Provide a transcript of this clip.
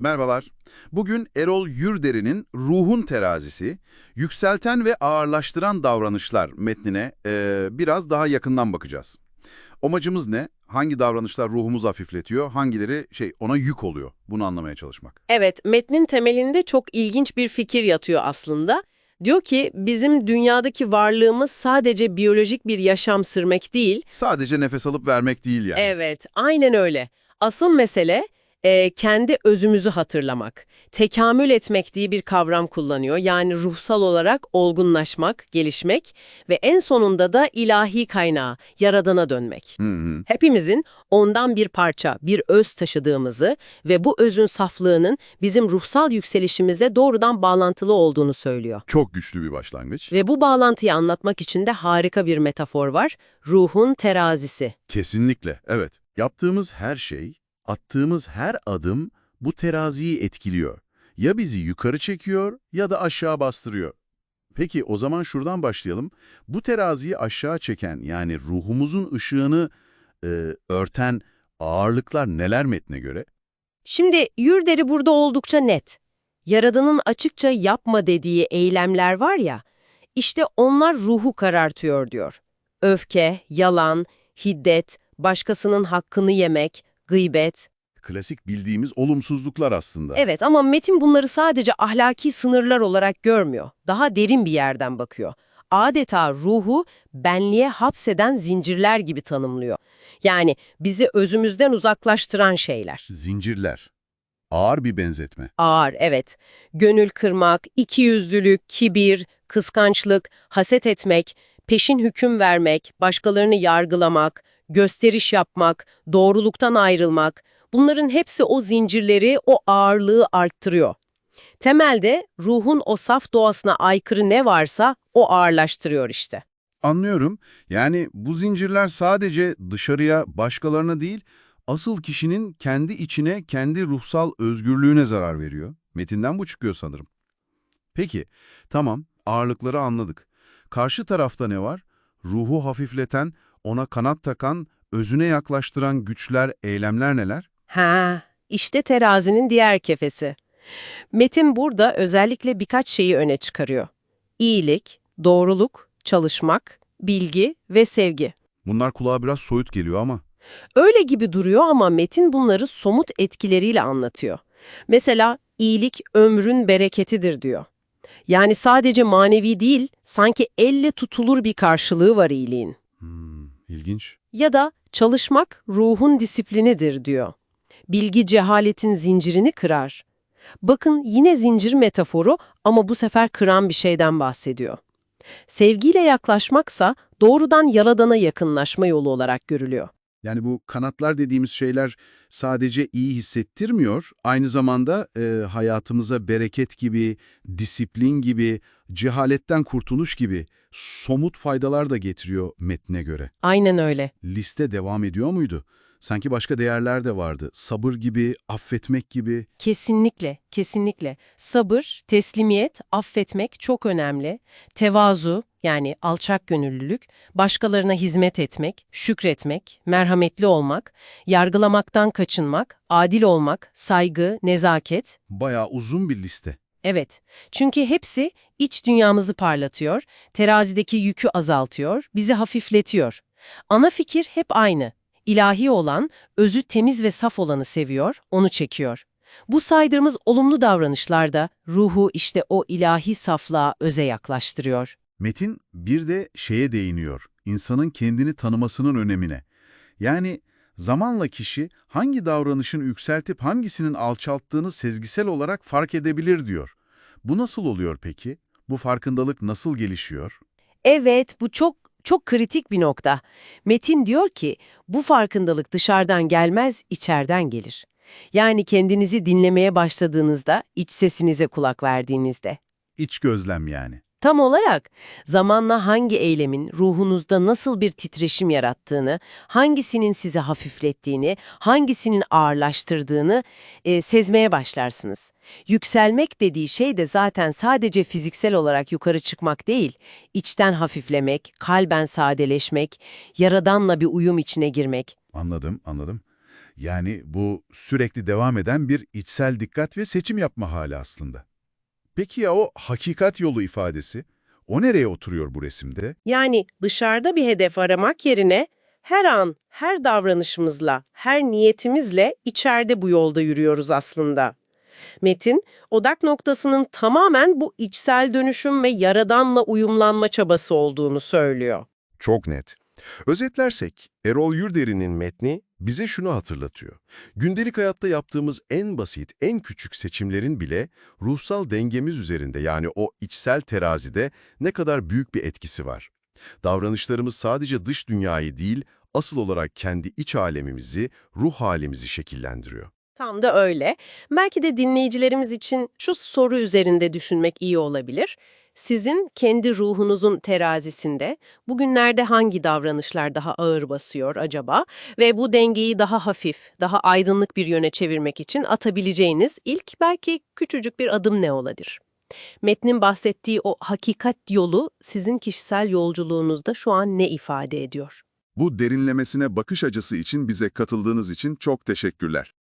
Merhabalar. Bugün Erol Yurderi'nin Ruhun Terazisi, Yükselten ve Ağırlaştıran Davranışlar metnine eee, biraz daha yakından bakacağız. Amacımız ne? Hangi davranışlar ruhumuzu hafifletiyor, hangileri şey ona yük oluyor? Bunu anlamaya çalışmak. Evet, metnin temelinde çok ilginç bir fikir yatıyor aslında. Diyor ki bizim dünyadaki varlığımız sadece biyolojik bir yaşam sürmek değil. Sadece nefes alıp vermek değil yani. Evet, aynen öyle. Asıl mesele e, kendi özümüzü hatırlamak. Tekamül etmek diye bir kavram kullanıyor. Yani ruhsal olarak olgunlaşmak, gelişmek ve en sonunda da ilahi kaynağa, yaradana dönmek. Hı hı. Hepimizin ondan bir parça, bir öz taşıdığımızı ve bu özün saflığının bizim ruhsal yükselişimizle doğrudan bağlantılı olduğunu söylüyor. Çok güçlü bir başlangıç. Ve bu bağlantıyı anlatmak için de harika bir metafor var. Ruhun terazisi. Kesinlikle, evet. Yaptığımız her şey, attığımız her adım bu teraziyi etkiliyor. Ya bizi yukarı çekiyor ya da aşağı bastırıyor. Peki o zaman şuradan başlayalım. Bu teraziyi aşağı çeken yani ruhumuzun ışığını e, örten ağırlıklar neler metne göre? Şimdi Yurderi burada oldukça net. Yaradanın açıkça yapma dediği eylemler var ya, işte onlar ruhu karartıyor diyor. Öfke, yalan, hiddet, başkasının hakkını yemek, gıybet. Klasik bildiğimiz olumsuzluklar aslında. Evet ama metin bunları sadece ahlaki sınırlar olarak görmüyor. Daha derin bir yerden bakıyor. Adeta ruhu benliğe hapseden zincirler gibi tanımlıyor. Yani bizi özümüzden uzaklaştıran şeyler. Zincirler. Ağır bir benzetme. Ağır, evet. Gönül kırmak, ikiyüzlülük, kibir, kıskançlık, haset etmek, peşin hüküm vermek, başkalarını yargılamak, gösteriş yapmak, doğruluktan ayrılmak, bunların hepsi o zincirleri, o ağırlığı arttırıyor. Temelde ruhun o saf doğasına aykırı ne varsa o ağırlaştırıyor işte. Anlıyorum. Yani bu zincirler sadece dışarıya, başkalarına değil, asıl kişinin kendi içine, kendi ruhsal özgürlüğüne zarar veriyor. Metinden bu çıkıyor sanırım. Peki, tamam, ağırlıkları anladık. Karşı tarafta ne var? Ruhu hafifleten, ona kanat takan, özüne yaklaştıran güçler, eylemler neler? Ha, işte terazinin diğer kefesi. Metin burada özellikle birkaç şeyi öne çıkarıyor. İyilik, doğruluk, çalışmak, bilgi ve sevgi. Bunlar kulağa biraz soyut geliyor ama. Öyle gibi duruyor ama metin bunları somut etkileriyle anlatıyor. Mesela iyilik ömrün bereketidir diyor. Yani sadece manevi değil, sanki elle tutulur bir karşılığı var iyiliğin. Hmm, ilginç. Ya da çalışmak ruhun disiplinidir diyor. Bilgi cehaletin zincirini kırar. Bakın yine zincir metaforu ama bu sefer kıran bir şeyden bahsediyor. Sevgiyle yaklaşmaksa doğrudan Yaradan'a yakınlaşma yolu olarak görülüyor. Yani bu kanatlar dediğimiz şeyler sadece iyi hissettirmiyor, aynı zamanda e, hayatımıza bereket gibi, disiplin gibi, cehaletten kurtuluş gibi somut faydalar da getiriyor metne göre. Aynen öyle. Liste devam ediyor muydu? Sanki başka değerler de vardı. Sabır gibi, affetmek gibi. Kesinlikle, kesinlikle. Sabır, teslimiyet, affetmek çok önemli. Tevazu, yani alçak gönüllülük, başkalarına hizmet etmek, şükretmek, merhametli olmak, yargılamaktan kaçınmak, adil olmak, saygı, nezaket. Bayağı uzun bir liste. Evet, çünkü hepsi iç dünyamızı parlatıyor, terazideki yükü azaltıyor, bizi hafifletiyor. Ana fikir hep aynı. İlahi olan, özü temiz ve saf olanı seviyor, onu çekiyor. Bu saydığımız olumlu davranışlar da ruhu işte o ilahi saflığa, öze yaklaştırıyor. Metin bir de şeye değiniyor, insanın kendini tanımasının önemine. Yani zamanla kişi hangi davranışın yükseltip hangisinin alçalttığını sezgisel olarak fark edebilir diyor. Bu nasıl oluyor peki? Bu farkındalık nasıl gelişiyor? Evet, bu çok çok kritik bir nokta. Metin diyor ki, bu farkındalık dışarıdan gelmez, içeriden gelir. Yani kendinizi dinlemeye başladığınızda, iç sesinize kulak verdiğinizde. İç gözlem yani. Tam olarak zamanla hangi eylemin ruhunuzda nasıl bir titreşim yarattığını, hangisinin sizi hafiflettiğini, hangisinin ağırlaştırdığını e, sezmeye başlarsınız. Yükselmek dediği şey de zaten sadece fiziksel olarak yukarı çıkmak değil, içten hafiflemek, kalben sadeleşmek, yaradanla bir uyum içine girmek. Anladım, anladım. Yani bu sürekli devam eden bir içsel dikkat ve seçim yapma hali aslında. Peki ya o hakikat yolu ifadesi? O nereye oturuyor bu resimde? Yani dışarıda bir hedef aramak yerine her an, her davranışımızla, her niyetimizle içeride bu yolda yürüyoruz aslında. Metin, odak noktasının tamamen bu içsel dönüşüm ve yaradanla uyumlanma çabası olduğunu söylüyor. Çok net. Özetlersek, Erol Yurderi'nin metni bize şunu hatırlatıyor. Gündelik hayatta yaptığımız en basit, en küçük seçimlerin bile ruhsal dengemiz üzerinde yani o içsel terazide ne kadar büyük bir etkisi var. Davranışlarımız sadece dış dünyayı değil, asıl olarak kendi iç alemimizi, ruh halimizi şekillendiriyor. Tam da öyle. Belki de dinleyicilerimiz için şu soru üzerinde düşünmek iyi olabilir. Sizin kendi ruhunuzun terazisinde bugünlerde hangi davranışlar daha ağır basıyor acaba? Ve bu dengeyi daha hafif, daha aydınlık bir yöne çevirmek için atabileceğiniz ilk belki küçücük bir adım ne olabilir? Metnin bahsettiği o hakikat yolu sizin kişisel yolculuğunuzda şu an ne ifade ediyor? Bu derinlemesine bakış açısı için bize katıldığınız için çok teşekkürler.